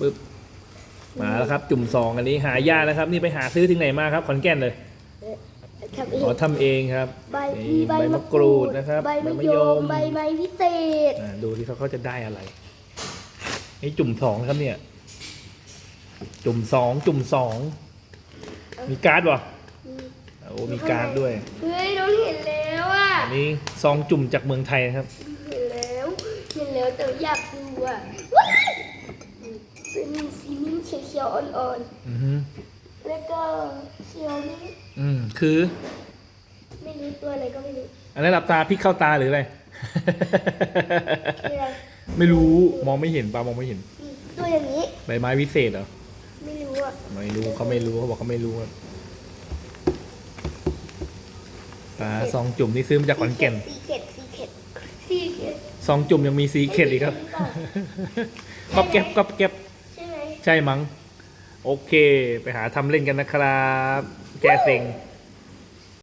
ปึ๊บมาแล้วครับ จุ่มซองอันนี้หายากนะครับ นี่ไปหาซื้อที่ไหนมาครับขอนแก่นเลยทำเออ๋องทำเองครับใบนี่มีใบใบมะมะกกรูรูดดนะครับใบมะใบมะยยมมใบไม้พิเศษอ่าดูที่เขาเขาจะได้อะไรนี่จุ่มสองนะครับเนี่ย จุ่มสองจุ่มสองมีการ์ดวะโอ้มีการ์ดด้วยเฮ้ยน้องเห็นแล้วอะอันนี้ซองจุ่มจากเมืองไทยนะครับ เห็นแล้วเห็นแล้วแต่อยากดูอะว้ายสี มิ้นสีมิ้นเขียวๆอ่อนอือฮึๆ แล้วก็เขียวนี่อืมคือ ไม่รู้ตัวอะไรก็ไม่รู้อันนั้นหลับตาพลิกเข้าตาหรืออะไร คืออะไรไม่รู้มองไม่เห็นปลามองไม่เห็นอืมตัวอย่างนี้ใบไม้วิเศษเหรอไม่รู้อะไม่รู้เขาไม่รู้เขาบอกเขาไม่รู้ครับปลาซองจุ่มนี่ซื้อมาจากขอนแก่นสีเข็ดสีเข็ดสีเข็ดซองจุ่มยังมีซีเค็ดอีกครับก๊อบแก๊บก๊อบแก๊บใช่มใช่มั้ง โอเค ไปหาทำเล่นกันนะครับ แกเซ็ง